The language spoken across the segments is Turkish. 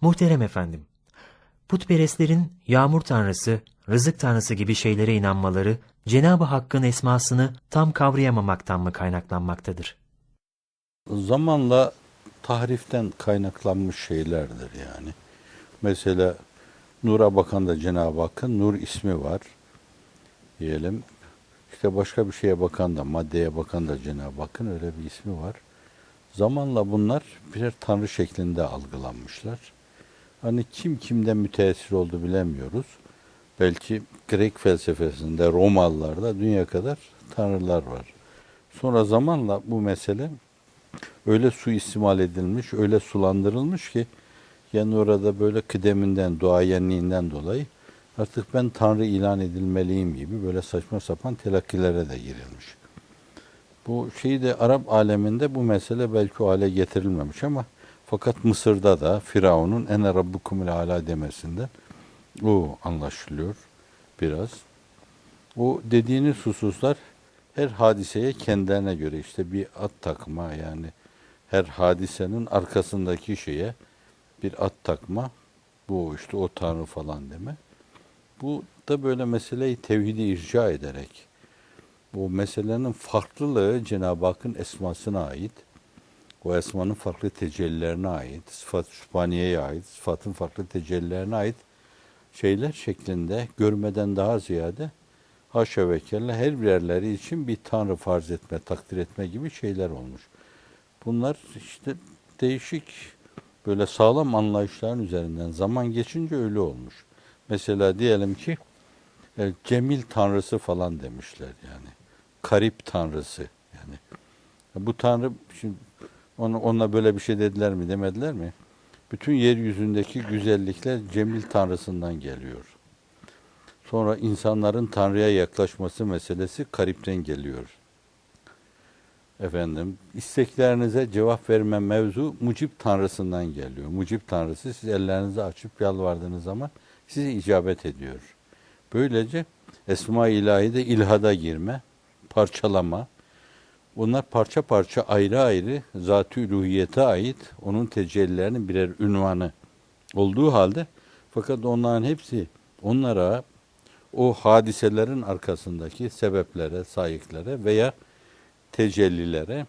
Muhterem efendim, putperestlerin yağmur tanrısı, rızık tanrısı gibi şeylere inanmaları Cenab-ı Hakk'ın esmasını tam kavrayamamaktan mı kaynaklanmaktadır? Zamanla tahriften kaynaklanmış şeylerdir yani. Mesela nura bakan da Cenab-ı Hakk'ın nur ismi var diyelim. İşte başka bir şeye bakan da, maddeye bakan da Cenab-ı Hakk'ın öyle bir ismi var. Zamanla bunlar birer tanrı şeklinde algılanmışlar. Hani kim kimden müteessir oldu bilemiyoruz. Belki Grek felsefesinde, Romalılarda dünya kadar tanrılar var. Sonra zamanla bu mesele öyle su istimal edilmiş, öyle sulandırılmış ki yani orada böyle kıdeminden, duayenliğinden dolayı artık ben Tanrı ilan edilmeliyim gibi böyle saçma sapan telakkilere de girilmiş. Bu şeyi de Arap aleminde bu mesele belki o hale getirilmemiş ama fakat Mısır'da da Firavun'un ene rabbukumul ala demesinden o anlaşılıyor biraz. O dediğiniz hususlar her hadiseye kendilerine göre işte bir at takma yani her hadisenin arkasındaki şeye bir at takma bu işte o tanrı falan deme. Bu da böyle meseleyi tevhidi irca ederek bu meselenin farklılığı Cenab-ı Hakk'ın esmasına ait. O esmanın farklı tecellilerine ait, sıfat sübhaniyeye ait, sıfatın farklı tecellilerine ait şeyler şeklinde görmeden daha ziyade haşa ve kella her birerleri için bir tanrı farz etme, takdir etme gibi şeyler olmuş. Bunlar işte değişik böyle sağlam anlayışların üzerinden zaman geçince öyle olmuş. Mesela diyelim ki Cemil tanrısı falan demişler yani. Karip tanrısı yani. Bu tanrı şimdi ona, ona böyle bir şey dediler mi demediler mi? Bütün yeryüzündeki güzellikler Cemil tanrısından geliyor. Sonra insanların Tanrı'ya yaklaşması meselesi Karip'ten geliyor. Efendim, isteklerinize cevap verme mevzu Mucip Tanrısından geliyor. Mucip Tanrısı siz ellerinizi açıp yalvardığınız zaman size icabet ediyor. Böylece Esma-i İlahi'de ilhada girme, parçalama, bunlar parça parça ayrı ayrı zat-ı ruhiyete ait onun tecellilerinin birer ünvanı olduğu halde fakat onların hepsi onlara o hadiselerin arkasındaki sebeplere, sayıklara veya tecellilere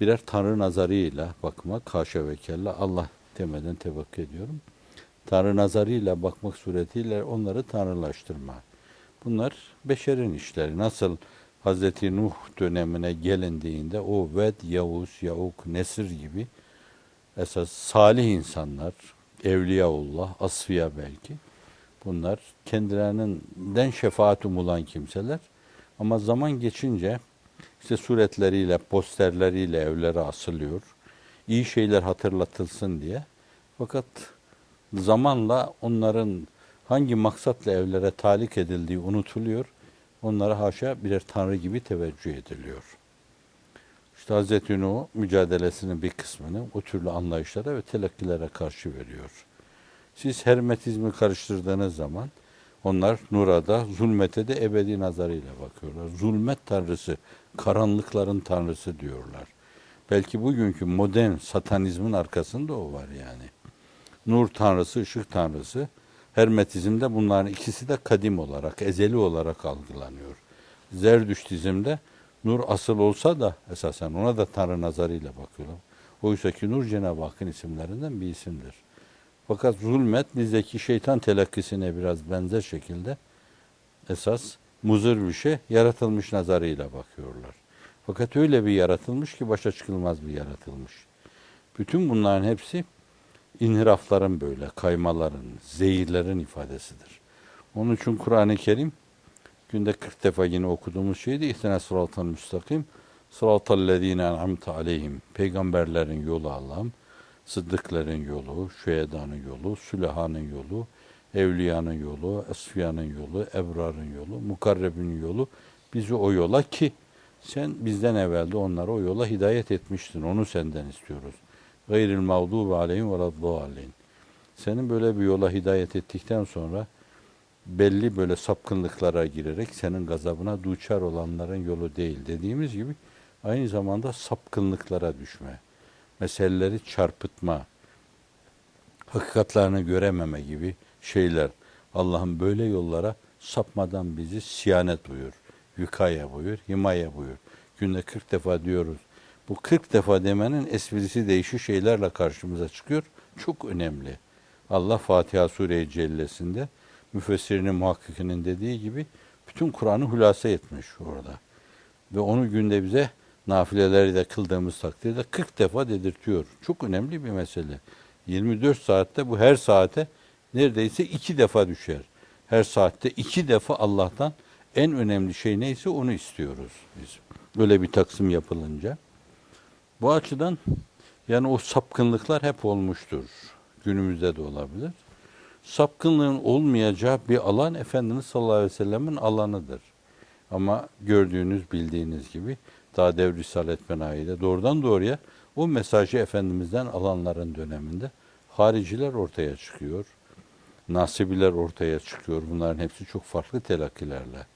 birer tanrı nazarıyla bakmak, haşa ve kella Allah demeden tevakkü ediyorum. Tanrı nazarıyla bakmak suretiyle onları tanrılaştırma. Bunlar beşerin işleri. Nasıl Hazreti Nuh dönemine gelindiğinde o Ved, Yavuz, Yauk, Nesir gibi esas salih insanlar, Evliyaullah, Asfiya belki bunlar kendilerinden şefaat umulan kimseler ama zaman geçince işte suretleriyle, posterleriyle evlere asılıyor. İyi şeyler hatırlatılsın diye. Fakat zamanla onların hangi maksatla evlere talik edildiği unutuluyor. Onlara haşa birer tanrı gibi teveccüh ediliyor. İşte Hz. Nuh mücadelesinin bir kısmını o türlü anlayışlara ve telakkilere karşı veriyor. Siz hermetizmi karıştırdığınız zaman onlar nura da zulmete de ebedi nazarıyla bakıyorlar. Zulmet tanrısı, karanlıkların tanrısı diyorlar. Belki bugünkü modern satanizmin arkasında o var yani. Nur tanrısı, ışık tanrısı. Hermetizmde bunların ikisi de kadim olarak, ezeli olarak algılanıyor. Zerdüştizmde nur asıl olsa da esasen ona da tanrı nazarıyla bakıyorlar. Oysa ki nur Cenab-ı Hakk'ın isimlerinden bir isimdir. Fakat zulmet bizdeki şeytan telakkisine biraz benzer şekilde esas muzır bir şey yaratılmış nazarıyla bakıyorlar. Fakat öyle bir yaratılmış ki başa çıkılmaz bir yaratılmış. Bütün bunların hepsi inhirafların böyle, kaymaların, zehirlerin ifadesidir. Onun için Kur'an-ı Kerim günde 40 defa yine okuduğumuz şeydi. İhtine sıratal müstakim. Sıratal lezine en'amte aleyhim. Peygamberlerin yolu Allah'ım. Sıddıkların yolu, şühedanın yolu, sülahanın yolu, evliyanın yolu, esfiyanın yolu, ebrarın yolu, mukarrebin yolu bizi o yola ki sen bizden evvelde onları o yola hidayet etmiştin. Onu senden istiyoruz. Gayril mağdubi aleyhim ve raddâlin. Senin böyle bir yola hidayet ettikten sonra belli böyle sapkınlıklara girerek senin gazabına duçar olanların yolu değil dediğimiz gibi aynı zamanda sapkınlıklara düşme meseleleri çarpıtma, hakikatlerini görememe gibi şeyler. Allah'ım böyle yollara sapmadan bizi siyanet buyur, vikaye buyur, himaye buyur. Günde 40 defa diyoruz. Bu 40 defa demenin esprisi değişik şeylerle karşımıza çıkıyor. Çok önemli. Allah Fatiha Sure-i Cellesi'nde müfessirinin muhakkikinin dediği gibi bütün Kur'an'ı hülasa etmiş orada. Ve onu günde bize nafileleri de kıldığımız takdirde 40 defa dedirtiyor. Çok önemli bir mesele. 24 saatte bu her saate neredeyse iki defa düşer. Her saatte iki defa Allah'tan en önemli şey neyse onu istiyoruz biz. Böyle bir taksim yapılınca. Bu açıdan yani o sapkınlıklar hep olmuştur. Günümüzde de olabilir. Sapkınlığın olmayacağı bir alan Efendimiz sallallahu aleyhi ve sellemin alanıdır. Ama gördüğünüz, bildiğiniz gibi daha dev Risalet Menayi'de doğrudan doğruya o mesajı Efendimiz'den alanların döneminde hariciler ortaya çıkıyor. Nasibiler ortaya çıkıyor. Bunların hepsi çok farklı telakkilerle.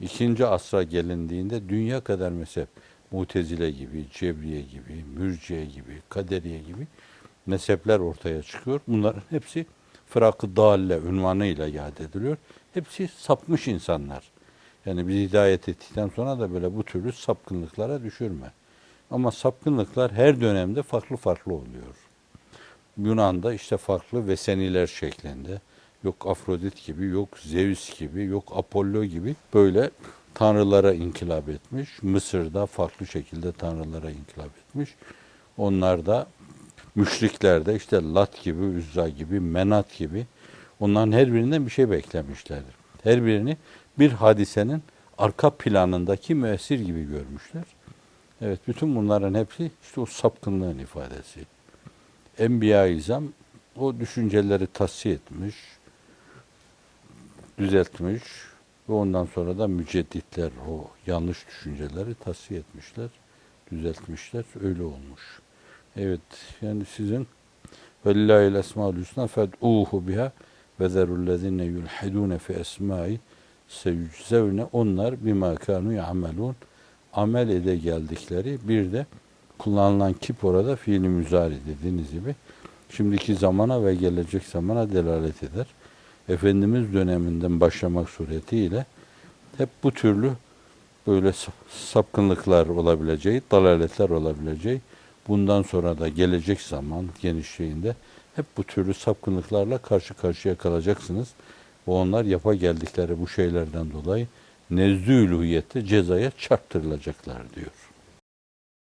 İkinci asra gelindiğinde dünya kadar mezhep, Mutezile gibi, Cebriye gibi, Mürciye gibi, Kaderiye gibi mezhepler ortaya çıkıyor. Bunların hepsi Fırak-ı Dalle ünvanıyla yad ediliyor. Hepsi sapmış insanlar. Yani biz hidayet ettikten sonra da böyle bu türlü sapkınlıklara düşürme. Ama sapkınlıklar her dönemde farklı farklı oluyor. Yunan'da işte farklı veseniler şeklinde. Yok Afrodit gibi, yok Zeus gibi, yok Apollo gibi böyle tanrılara inkılap etmiş. Mısır'da farklı şekilde tanrılara inkılap etmiş. Onlar da müşrikler de işte Lat gibi, Üzza gibi, Menat gibi onların her birinden bir şey beklemişlerdir. Her birini bir hadisenin arka planındaki müessir gibi görmüşler. Evet bütün bunların hepsi işte o sapkınlığın ifadesi. Enbiya-i İzam o düşünceleri tasfiye etmiş, düzeltmiş ve ondan sonra da mücedditler o yanlış düşünceleri tasfiye etmişler, düzeltmişler. Öyle olmuş. Evet yani sizin Velillahil esmaül husna fed'uhu biha ve zerullezine yulhidune fi esmai seyüczevne onlar bima kanu yamelun amel ede geldikleri bir de kullanılan kip orada fiili müzari dediğiniz gibi şimdiki zamana ve gelecek zamana delalet eder. Efendimiz döneminden başlamak suretiyle hep bu türlü böyle sap- sapkınlıklar olabileceği, dalaletler olabileceği, bundan sonra da gelecek zaman genişliğinde hep bu türlü sapkınlıklarla karşı karşıya kalacaksınız. Ve onlar yapa geldikleri bu şeylerden dolayı nezdü cezaya çarptırılacaklar diyor.